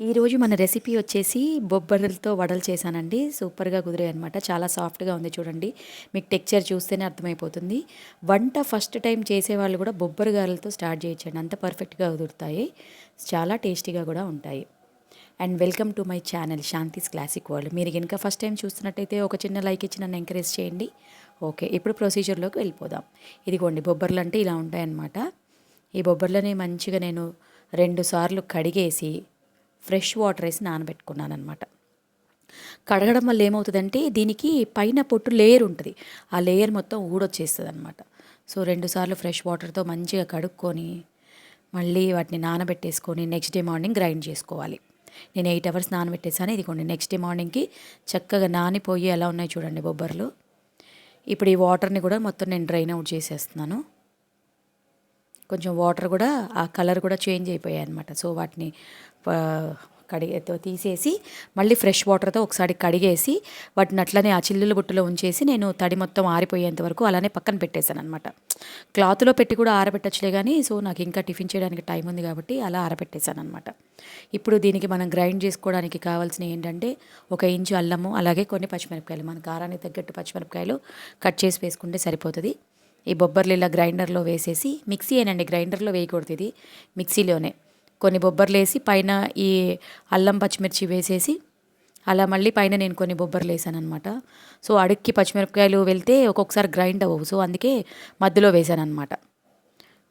ఈరోజు మన రెసిపీ వచ్చేసి బొబ్బర్లతో వడలు చేశానండి. సూపర్గా కుదిరాయి అనమాట చాలా సాఫ్ట్గా ఉంది చూడండి. మీకు టెక్చర్ చూస్తేనే అర్థమైపోతుంది. వంట ఫస్ట్ టైం చేసేవాళ్ళు కూడా బొబ్బరి గారెలతో స్టార్ట్ చేయొచ్చండి. అంత పర్ఫెక్ట్గా కుదురుతాయి. చాలా టేస్టీగా కూడా ఉంటాయి. And welcome to my channel Shanti's classic world. మీరు కనుక ఫస్ట్ టైం చూస్తున్నట్టయితే ఒక చిన్న లైక్ ఇచ్చి నన్ను ఎంకరేజ్ చేయండి. ఓకే ఇప్పుడు ప్రొసీజర్లోకి వెళ్ళిపోదాం. ఇదిగోండి బొబ్బర్లు అంటే ఇలా ఉంటాయన్నమాట. ఈ బొబ్బర్లని మంచిగా నేను రెండు సార్లు కడిగేసి ఫ్రెష్ వాటర్ వేసి నానబెట్టుకున్నాను అనమాట కడగడం వల్ల ఏమవుతుందంటే దీనికి పైన పొట్టు లేయర్ ఉంటుంది. ఆ లేయర్ మొత్తం ఊడొచ్చేస్తుంది అనమాట సో రెండుసార్లు ఫ్రెష్ వాటర్తో మంచిగా కడుక్కొని మళ్ళీ వాటిని నానబెట్టేసుకొని నెక్స్ట్ డే మార్నింగ్ గ్రైండ్ చేసుకోవాలి. నేను ఎయిట్ అవర్స్ నానబెట్టేసాను ఇదిగోండి నెక్స్ట్ డే మార్నింగ్కి చక్కగా నానిపోయి ఎలా ఉన్నాయి చూడండి బొబ్బర్లు. ఇప్పుడు ఈ వాటర్ని కూడా మొత్తం నేను డ్రైన్ అవుట్ చేసేస్తున్నాను. కొంచెం వాటర్ కూడా ఆ కలర్ కూడా చేంజ్ అయిపోయాయి అనమాట సో వాటిని కడిగేతో తీసేసి మళ్ళీ ఫ్రెష్ వాటర్తో ఒకసారి కడిగేసి వాటిని అట్లనే ఆ చిల్లుల బుట్టలో ఉంచేసి నేను తడి మొత్తం ఆరిపోయేంత వరకు అలానే పక్కన పెట్టేశాను అనమాట క్లాత్లో పెట్టి కూడా ఆరబెట్టచ్చులే కానీ సో నాకు ఇంకా టిఫిన్ చేయడానికి టైం ఉంది కాబట్టి అలా ఆరబెట్టేశాను అనమాట ఇప్పుడు దీనికి మనం గ్రైండ్ చేసుకోవడానికి కావాల్సిన ఏంటంటే ఒక ఇంచు అల్లము అలాగే కొన్ని పచ్చిమిరపకాయలు. మన కారానికి తగ్గట్టు పచ్చిమిరపకాయలు కట్ చేసి వేసుకుంటే సరిపోతుంది. ఈ బొబ్బర్లు ఇలా గ్రైండర్లో వేసేసి మిక్సీ అయినండి గ్రైండర్లో వేయకూడదు ఇది మిక్సీలోనే. కొన్ని బొబ్బర్లు వేసి పైన ఈ అల్లం పచ్చిమిర్చి వేసేసి అలా మళ్ళీ పైన నేను కొన్ని బొబ్బర్లు వేసాను అనమాట సో అడుక్కి పచ్చిమిరపకాయలు వెళ్తే ఒక్కొక్కసారి గ్రైండ్ అవ్వవు. సో అందుకే మధ్యలో వేసాను అనమాట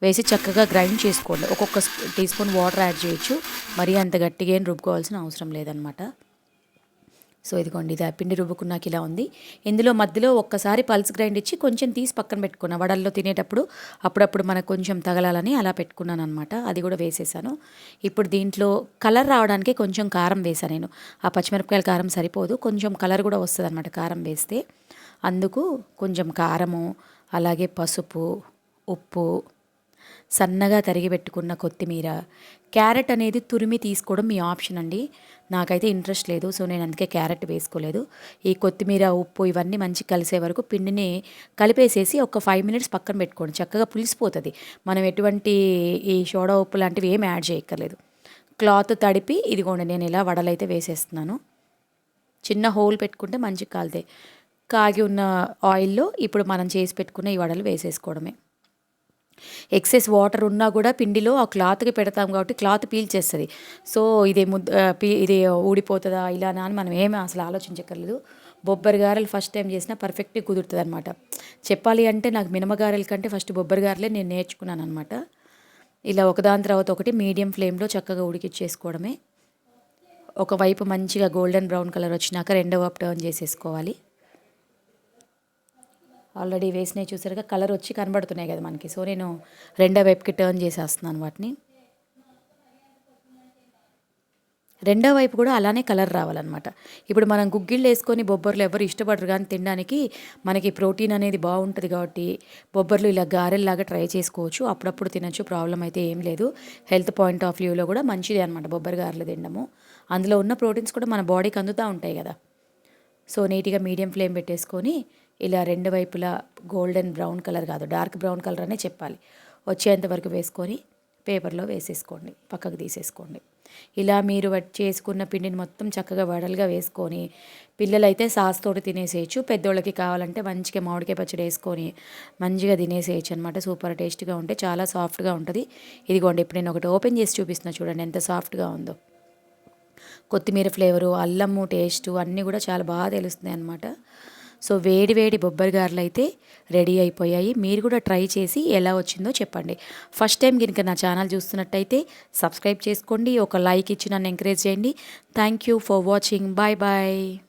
వేసి చక్కగా గ్రైండ్ చేసుకోండి ఒక్కొక్క టీ స్పూన్ వాటర్ యాడ్ చేయొచ్చు. మరీ అంత గట్టిగా ఏం రుబ్బుకోవాల్సిన అవసరం లేదనమాట సో ఇదిగోండి ఇది పిండి రుబ్బుకున్నాక ఇలా ఉంది. ఇందులో మధ్యలో ఒక్కసారి పల్స్ గ్రైండ్ ఇచ్చి కొంచెం తీసి పక్కన పెట్టుకున్నా. వడల్లో తినేటప్పుడు అప్పుడప్పుడు మనకు కొంచెం తగలాలని అలా పెట్టుకున్నాను అనమాట అది కూడా వేసేసాను. ఇప్పుడు దీంట్లో కలర్ రావడానికి కొంచెం కారం వేసాను నేను. ఆ పచ్చిమిరపకాయల కారం సరిపోదు. కొంచెం కలర్ కూడా వస్తుంది అనమాట కారం వేస్తే. అందుకు కొంచెం కారము అలాగే పసుపు ఉప్పు సన్నగా తరిగి పెట్టుకున్న కొత్తిమీర. క్యారెట్ అనేది తురిమి తీసుకోవడం మీ ఆప్షన్ అండి. నాకైతే ఇంట్రెస్ట్ లేదు సో నేను అందుకే క్యారెట్ వేసుకోలేదు. ఈ కొత్తిమీర ఉప్పు ఇవన్నీ మంచి కలిసే వరకు పిండిని కలిపేసేసి ఒక ఫైవ్ మినిట్స్ పక్కన పెట్టుకోండి. చక్కగా పులిసిపోతుంది. మనం ఎటువంటి ఈ సోడా ఉప్పు లాంటివి ఏమి యాడ్ చేయక్కర్లేదు. క్లాత్ తడిపి ఇదిగోండి నేను ఇలా వడలైతే వేసేస్తున్నాను. చిన్న హోల్ పెట్టుకుంటే మంచిగా కాలుతాయి కాగి ఉన్న ఆయిల్లో ఇప్పుడు మనం చేసి పెట్టుకున్న ఈ వడలు వేసేసుకోవడమే. ఎక్సెస్ వాటర్ ఉన్నా కూడా పిండిలో ఆ క్లాత్కి పెడతాం కాబట్టి క్లాత్ పీల్చేస్తుంది సో ఇది ముద్ద పీ ఇది ఊడిపోతుందా ఇలానా అని మనం ఏమీ అసలు ఆలోచించక్కర్లేదు. బొబ్బరి గారెలు ఫస్ట్ టైం చేసినా పర్ఫెక్ట్గా కుదురుతుంది అనమాట చెప్పాలి అంటే నాకు మినమగారెల కంటే ఫస్ట్ బొబ్బరి గారెలే నేను నేర్చుకున్నాను అనమాట ఇలా ఒకదాని తర్వాత ఒకటి మీడియం ఫ్లేమ్లో చక్కగా ఉడికిచ్చేసుకోవడమే. ఒకవైపు మంచిగా గోల్డెన్ బ్రౌన్ కలర్ వచ్చినాక రెండవ అప్ టర్న్ చేసేసుకోవాలి. ఆల్రెడీ వేసినవి చూసారుగా కలర్ వచ్చి కనబడుతున్నాయి కదా మనకి. సో నేను రెండో వైపుకి టర్న్ చేసేస్తున్నాను వాటిని. రెండో వైపు కూడా అలానే కలర్ రావాలన్నమాట. ఇప్పుడు మనం గుగ్గిళ్ళు వేసుకొని బొబ్బర్లు ఎవరు ఇష్టపడరు కానీ తినడానికి మనకి ప్రోటీన్ అనేది బాగుంటుంది కాబట్టి బొబ్బర్లు ఇలా గారెల్లాగా ట్రై చేసుకోవచ్చు. అప్పుడప్పుడు తినచ్చు ప్రాబ్లం అయితే ఏం లేదు. హెల్త్ పాయింట్ ఆఫ్ వ్యూలో కూడా మంచిది అనమాట బొబ్బరి గారెలు తినడము. అందులో ఉన్న ప్రోటీన్స్ కూడా మన బాడీకి అందుతూ ఉంటాయి కదా. సో నీట్గా మీడియం ఫ్లేమ్ పెట్టేసుకొని ఇలా రెండు వైపులా గోల్డెన్ బ్రౌన్ కలర్ కాదు డార్క్ బ్రౌన్ కలర్ అనే చెప్పాలి. వచ్చేంత వరకు వేసుకొని పేపర్లో వేసేసుకోండి పక్కకు తీసేసుకోండి. ఇలా మీరు చేసుకున్న పిండిని మొత్తం చక్కగా వడలుగా వేసుకొని పిల్లలైతే సాస్ తోటి తినేసేయచ్చు పెద్దోళ్ళకి కావాలంటే మంచిగా మామిడికాయ పచ్చడి వేసుకొని మంచిగా తినేసేయచ్చు అనమాట సూపర్ టేస్ట్గా ఉంటే చాలా సాఫ్ట్గా ఉంటుంది. ఇదిగోండి ఇప్పుడు నేను ఒకటి ఓపెన్ చేసి చూపిస్తున్నా చూడండి ఎంత సాఫ్ట్గా ఉందో. కొత్తిమీర ఫ్లేవరు అల్లము టేస్టు అన్నీ కూడా చాలా బాగా తెలుస్తున్నాయి అనమాట సో వేడి వేడి బొబ్బరి గారెలు అయితే రెడీ అయిపోయాయి. మీరు కూడా ట్రై చేసి ఎలా వచ్చిందో చెప్పండి. ఫస్ట్ టైం కనుక నా ఛానల్ చూస్తున్నట్టయితే సబ్స్క్రైబ్ చేసుకోండి. ఒక లైక్ ఇచ్చి నన్ను ఎంకరేజ్ చేయండి. Thank you for watching. Bye bye.